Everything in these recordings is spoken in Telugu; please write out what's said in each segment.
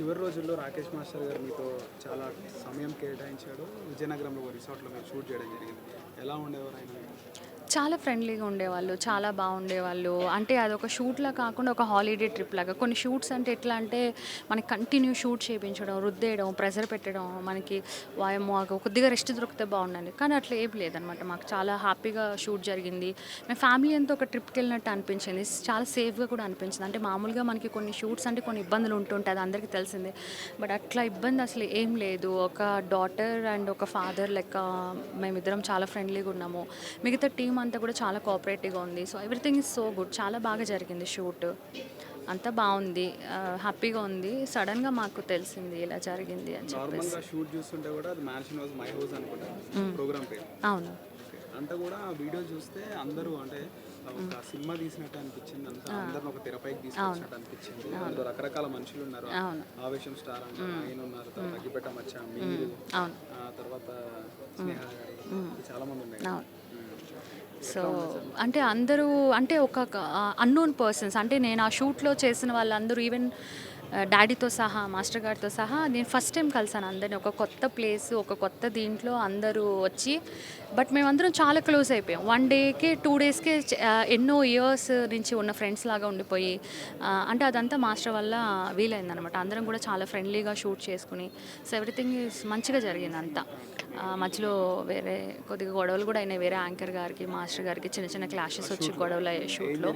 చివరి రోజుల్లో రాకేష్ మాస్టర్ గారు మీతో చాలా సమయం కేటాయించాడు. విజయనగరంలో రిసార్ట్లో మీరు షూట్ చేయడం జరిగింది. ఎలా ఉండేవారు ఆయన? చాలా ఫ్రెండ్లీగా ఉండేవాళ్ళు చాలా బాగుండేవాళ్ళు. అంటే అదొక షూట్లా కాకుండా ఒక హాలిడే ట్రిప్ లాగా. కొన్ని షూట్స్ అంటే ఎట్లా అంటే మనకి కంటిన్యూ షూట్ చేయించడం రుద్దేయడం ప్రెజర్ పెట్టడం మనకి మాకు కొద్దిగా రెస్ట్ దొరికితే బాగుండండి కానీ అట్లా ఏం లేదనమాట. మాకు చాలా హ్యాపీగా షూట్ జరిగింది. మేము ఫ్యామిలీ అంతా ఒక ట్రిప్కి వెళ్ళినట్టు అనిపించింది. చాలా సేఫ్గా కూడా అనిపించింది. అంటే మామూలుగా మనకి కొన్ని షూట్స్ అంటే కొన్ని ఇబ్బందులు ఉంటుంటాయి అది అందరికీ తెలిసిందే. బట్ అట్లా ఇబ్బంది అసలు ఏం లేదు. ఒక డాటర్ అండ్ ఒక ఫాదర్ లెక్క మేమిద్దరం చాలా ఫ్రెండ్లీగా ఉన్నాము. మిగతా టీం అంతా కూడా చాలా కోఆపరేటివ్గా ఉంది. So everything is so good చాలా బాగా జరిగింది షూట్ అంతా బాగుంది. హ్యాపీగా ఉంది. సడన్గా మాకు తెలిసింది ఇలా జరిగింది అని చెప్పేసి. షూట్ చూస్తుంటే కూడా అది మ్యాన్షన్ వాజ్ మై హౌస్ అనుకుంటా. ప్రోగ్రామ్ పేరు. అవును. అంతా కూడా వీడియో చూస్తే అందరూ అంటే ఒక సినిమా తీసినట్టు అనిపించింది. అంతా అందరిని ఒక తెరపైకి తీసుకొచ్చినట్టు అనిపించింది. అందులో రకరకాల మనుషులు ఉన్నారు. ఆవేశం స్టార్ అంటారు ఆయన ఉన్నారు తర్వాత అగ్గిపెట్ట మచ్చ మీరు. తర్వాత స్నేహ గారు చాలా మంది ఉన్నారు. అవును. సో అంటే అందరూ అంటే ఒక అన్నోన్ పర్సన్స్ అంటే నేను ఆ షూట్లో చేసిన వాళ్ళందరూ ఈవెన్ డాడీతో సహా మాస్టర్ గారితో సహా నేను ఫస్ట్ టైం కలిసాను అందరిని. ఒక కొత్త ప్లేస్ ఒక కొత్త దీంట్లో అందరూ వచ్చి బట్ మేమందరం చాలా క్లోజ్ అయిపోయాం. వన్ డేకే టూ డేస్కే ఎన్నో ఇయర్స్ నుంచి ఉన్న ఫ్రెండ్స్ లాగా ఉండిపోయి అంటే అదంతా మాస్టర్ వల్ల వీలైందనమాట అందరం కూడా చాలా ఫ్రెండ్లీగా షూట్ చేసుకుని సో ఎవ్రీథింగ్ మంచిగా జరిగింది అంతా మధ్యలో వేరే కొద్దిగా గొడవలు కూడా అయినాయి. వేరే యాంకర్ గారికి మాస్టర్ గారికి చిన్న చిన్న క్లాషెస్ వచ్చి గొడవలు అయ్యాయి షూట్లో.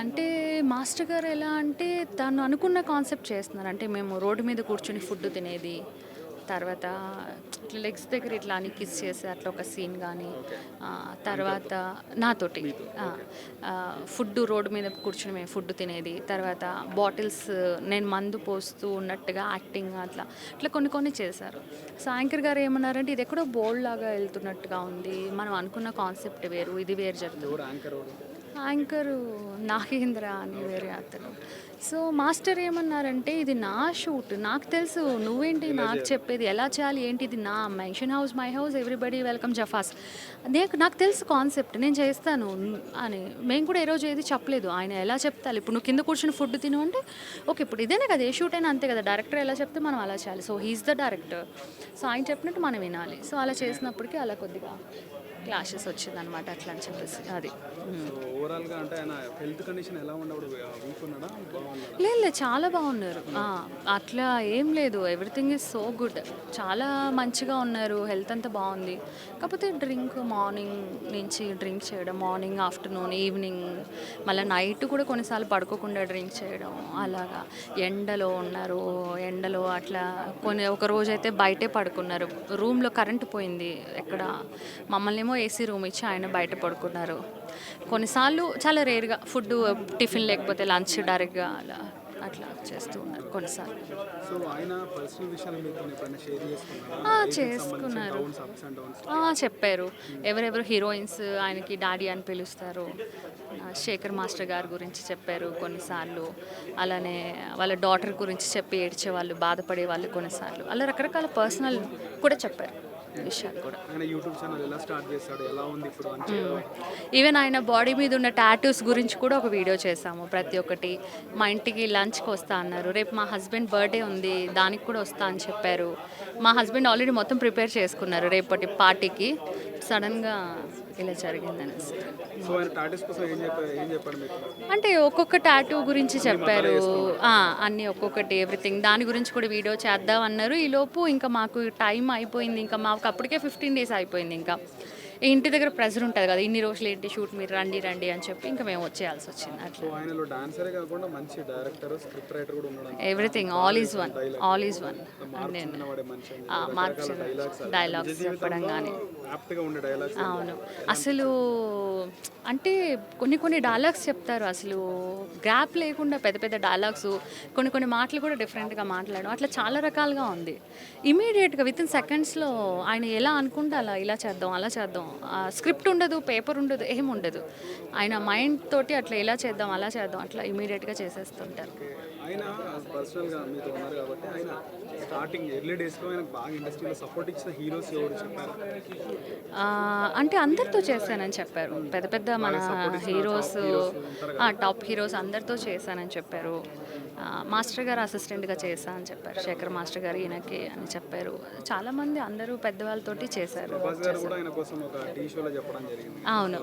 అంటే మాస్టర్ గారు ఎలా అంటే తను అనుకున్న కాన్సెప్ట్ చేస్తున్నారు. అంటే మేము రోడ్డు మీద కూర్చుని ఫుడ్ తినేది తర్వాత ఇట్లా లెగ్స్ దగ్గర ఇట్లా అని కిస్ చేసే అట్లా ఒక సీన్ కానీ తర్వాత నాతోటి ఫుడ్ రోడ్డు మీద కూర్చుని మేము ఫుడ్ తినేది తర్వాత బాటిల్స్ నేను మందు పోస్తూ ఉన్నట్టుగా యాక్టింగ్ అట్లా ఇట్లా కొన్ని కొన్ని చేశారు. సో యాంకర్ గారు ఏమన్నారంటే ఇది ఎక్కడో బోల్డ్ లాగా వెళ్తున్నట్టుగా ఉంది మనం అనుకున్న కాన్సెప్ట్ వేరు ఇది వేరు జరుగుతుంది. ఎవరు యాంకర్ ఎవరు యాంకరు నాగేంద్ర అని వేరే అతను. సో మాస్టర్ ఏమన్నారంటే ఇది నా షూట్ నాకు తెలుసు నువ్వేంటి నాకు చెప్పేది ఎలా చేయాలి ఏంటి ఇది నా mansion house my house everybody welcome జఫాస్. నాకు నాకు తెలుసు కాన్సెప్ట్ నేను చేస్తాను అని. మేము కూడా ఏ రోజు ఏది చెప్పలేదు ఆయన ఎలా చెప్తారు ఇప్పుడు నువ్వు కింద కూర్చొని ఫుడ్ తిను అంటే ఓకే ఇప్పుడు ఇదేనే కదా ఏ షూట్ అయినా అంతే కదా డైరెక్టర్ ఎలా చెప్తే మనం అలా చేయాలి. So he's the director. So ఆయన చెప్పినట్టు మనం వినాలి. సో అలా చేసినప్పటికీ అలా కొద్దిగా క్లాషెస్ వచ్చిందనమాట అట్లా అని చెప్పేసి అది. ఓవరాల్గా అంటే ఆయన హెల్త్ కండిషన్ ఎలా బాగున్నాడా లేదు లేదు చాలా బాగున్నారు. అట్లా ఏం లేదు. ఎవ్రీథింగ్ ఈజ్ సో గుడ్ చాలా మంచిగా ఉన్నారు. హెల్త్ అంతా బాగుంది. కాకపోతే డ్రింక్ మార్నింగ్ నుంచి డ్రింక్ చేయడం మార్నింగ్ ఆఫ్టర్నూన్ ఈవినింగ్ మళ్ళీ నైట్ కూడా కొన్నిసార్లు పడుకోకుండా డ్రింక్ చేయడం అలాగా. ఎండలో ఉన్నారు. ఎండలో అట్లా కొన్ని ఒక రోజు అయితే బయటే పడుకున్నారు. రూమ్లో కరెంట్ పోయింది. ఎక్కడ? మమ్మల్ని ఏమో ఏసీ రూమ్ ఇచ్చి ఆయన బయట పడుకున్నారు. కొన్నిసార్లు చాలా రేర్గా ఫుడ్ టిఫిన్ లేకపోతే లంచ్ డైరెక్ట్గా అలా అట్లా చేస్తూ ఉన్నారు కొన్నిసార్లు సో ఆయన పర్సనల్ విషయాలు మీతో ఎప్పుడైనా షేర్ చేసుకున్నారా? చెప్పారు. ఎవరెవరు హీరోయిన్స్ ఆయనకి డాడీ అని పిలుస్తారు శేఖర్ మాస్టర్ గారి గురించి చెప్పారు కొన్నిసార్లు. అలానే వాళ్ళ డాటర్ గురించి చెప్పి ఏడ్చే వాళ్ళు బాధపడే వాళ్ళు కొన్నిసార్లు. అలా రకరకాల పర్సనల్ కూడా చెప్పారు. కూడా. యూట్యూబ్ ఛానల్ ఎలా స్టార్ట్ చేస్తాడు ఎలా ఉంది ఇప్పుడు ఈవెన్ ఆయన బాడీ మీద ఉన్న టాటూస్ గురించి కూడా ఒక వీడియో చేశాము ప్రతి ఒక్కటి. మా ఇంటికి లంచ్కి వస్తా అన్నారు. రేపు మా హస్బెండ్ బర్త్డే ఉంది దానికి కూడా వస్తా అని చెప్పారు. మా హస్బెండ్ ఆల్రెడీ మొత్తం ప్రిపేర్ చేసుకున్నారు రేపటి పార్టీకి సడన్గా ఇలా మీకు? అంటే ఒక్కొక్క టాటూ గురించి చెప్పారు. అన్నీ ఒక్కొక్కటి ఎవ్రీథింగ్. దాని గురించి కూడా వీడియో చేద్దాం అన్నారు. ఈలోపు ఇంకా మాకు టైం అయిపోయింది. ఇంకా మాకు అప్పటికే ఫిఫ్టీన్ డేస్ అయిపోయింది ఇంకా. ఇంటి దగ్గర ప్రెజర్ ఉంటుంది కదా ఇన్ని రోజులు ఏంటి షూట్ మీరు రండి రండి అని చెప్పి ఇంకా మేము వచ్చేయాల్సి వచ్చింది అట్లా. Everything all is one all is one marks dialogues చెప్పడం కానీ అవును. అసలు అంటే కొన్ని కొన్ని డైలాగ్స్ చెప్తారు అసలు. గ్యాప్ లేకుండా పెద్ద పెద్ద డైలాగ్స్ కొన్ని కొన్ని మాటలు కూడా డిఫరెంట్గా మాట్లాడడం అట్లా చాలా రకాలుగా ఉంది. ఇమీడియట్గా విత్ ఇన్ సెకండ్స్లో ఆయన ఎలా అనుకుంటే అలా ఇలా చేద్దాం అలా చేద్దాం స్క్రిప్ట్ ఉండదు పేపర్ ఉండదు ఏం ఉండదు. ఆయన మైండ్ తోటి అట్లా ఇలా చేద్దాం అలా చేద్దాం అట్లా ఇమీడియట్గా చేసేస్తుంటారు. ఆయన పర్సనల్గా మీతో ఉన్నారు కాబట్టి ఆయన స్టార్టింగ్ ఎర్లీ డేస్లో ఆయనకు బాగా ఇండస్ట్రీలో సపోర్ట్ ఇచ్చిన హీరోస్ ఎవరు చెప్పారు? అంటే అందరితో చేశానని చెప్పారు. పెద్ద పెద్ద మన హీరోస్ టాప్ హీరోస్ అందరితో చేశానని చెప్పారు. మాస్టర్ గారు అసిస్టెంట్గా చేశా అని చెప్పారు. శేఖర్ మాస్టర్ గారు ఈయనకి అని చెప్పారు. చాలామంది అందరూ పెద్దవాళ్ళతోటి చేశారు. అవును.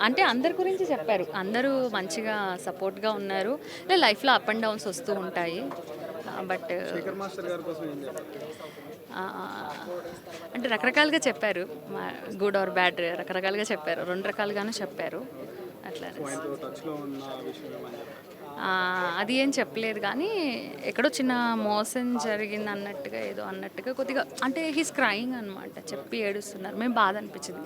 అంటే అందరి గురించి చెప్పారు. అందరూ మంచిగా సపోర్ట్గా ఉన్నారు. లైఫ్లో అప్ అండ్ డౌన్స్ వస్తూ ఉంటాయి. బట్ అంటే రకరకాలుగా చెప్పారు. గుడ్ ఆర్ బ్యాడ్ రకరకాలుగా చెప్పారు. రెండు రకాలుగానే చెప్పారు. అట్లా. అది ఏం చెప్పలేదు కానీ ఎక్కడో చిన్న మోసం జరిగింది అన్నట్టుగా ఏదో అన్నట్టుగా కొద్దిగా అంటే హీస్ క్రయింగ్ అనమాట చెప్పి ఏడుస్తున్నారు. మేము బాధ అనిపించింది.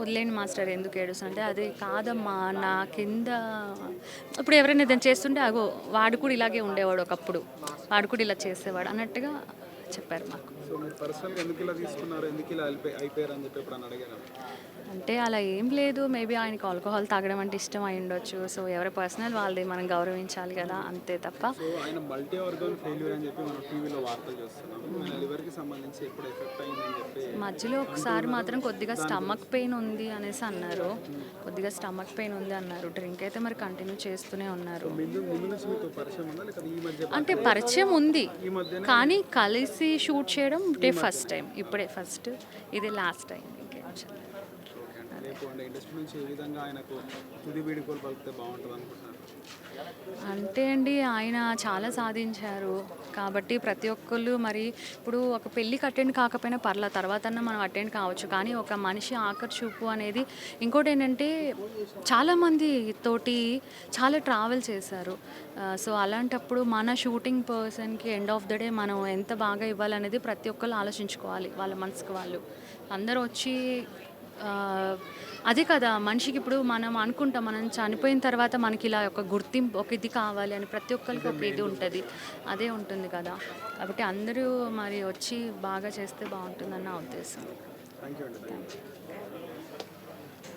వదిలేని మాస్టర్ ఎందుకు ఏడుస్తున్నా అంటే అది కాదమ్మా నా కింద ఇప్పుడు ఎవరైనా ఏదైనా చేస్తుంటే అగో వాడు కూడా ఇలాగే ఉండేవాడు ఒకప్పుడు. వాడు కూడా ఇలా చేసేవాడు అన్నట్టుగా చెప్పారు మాకు. సో మీరు పర్సనల్గా ఎందుకు ఇలా తీసుకున్నారు? ఎందుకు ఇలా అయిపోయి అయిపోయారు అని చెప్పి అడిగారు? అంటే అలా ఏం లేదు. మేబీ ఆయనకి ఆల్కహాల్ తాగడం అంటే ఇష్టం అయి ఉండొచ్చు. సో ఎవరి పర్సనల్ వాళ్ళది మనం గౌరవించాలి కదా అంతే తప్ప. సో ఆయన మల్టీ ఆర్గాన్ ఫెయిల్యూర్ అని చెప్పి మనం టీవీలో వార్తలు చూస్తున్నాం ఆయన లివర్కి సంబంధించి ఎప్పుడు ఎఫెక్ట్ అయిందని చెప్పి మధ్యలో ఒకసారి మాత్రం కొద్దిగా స్టమక్ పెయిన్ ఉంది అనేసి అన్నారు. కొద్దిగా స్టమక్ పెయిన్ ఉంది అన్నారు. డ్రింక్ అయితే మరి కంటిన్యూ చేస్తూనే ఉన్నారు. ముందు ముందు నుంచి మీకు పరిచయం ఉందా? లేకపోతే ఈ మధ్య అంటే పరిచయం ఉంది. కానీ కలిసి షూట్ చేయడం ఇదే ఫస్ట్ టైం. ఇప్పుడే ఫస్ట్. ఇది లాస్ట్ టైం. ఇంకేం ఆయనకు అంటే ఇండస్ట్రీ నుంచి ఏ విధంగా ఆయనకు తుది వీడుకోలు పలికితే బాగుంటుంది అనుకుంటున్నారు? అంటే అండి ఆయన చాలా సాధించారు. కాబట్టి ప్రతి ఒక్కళ్ళు మరి ఇప్పుడు ఒక పెళ్ళికి అటెండ్ కాకపోయినా పర్లా తర్వాత మనం అటెండ్ కావచ్చు. కానీ ఒక మనిషి ఆకర్చూపు అనేది ఇంకోటి ఏంటంటే చాలామంది తోటి చాలా ట్రావెల్ చేశారు. సో అలాంటప్పుడు మన షూటింగ్ పర్సన్కి ఎండ్ ఆఫ్ ద డే మనం ఎంత బాగా ఇవ్వాలనేది ప్రతి ఒక్కళ్ళు ఆలోచించుకోవాలి. వాళ్ళ మనసుకు వాళ్ళు. అందరూ వచ్చి అదే కదా మనిషికి ఇప్పుడు మనం అనుకుంటాం మనం చనిపోయిన తర్వాత మనకి ఇలా ఒక గుర్తింపు ఒక ఇది కావాలి అని ప్రతి ఒక్కరికి ఒక ఇది ఉంటుంది. అదే ఉంటుంది కదా. కాబట్టి అందరూ మరి వచ్చి బాగా చేస్తే బాగుంటుందని నా ఉద్దేశం. థ్యాంక్ యూ అండి.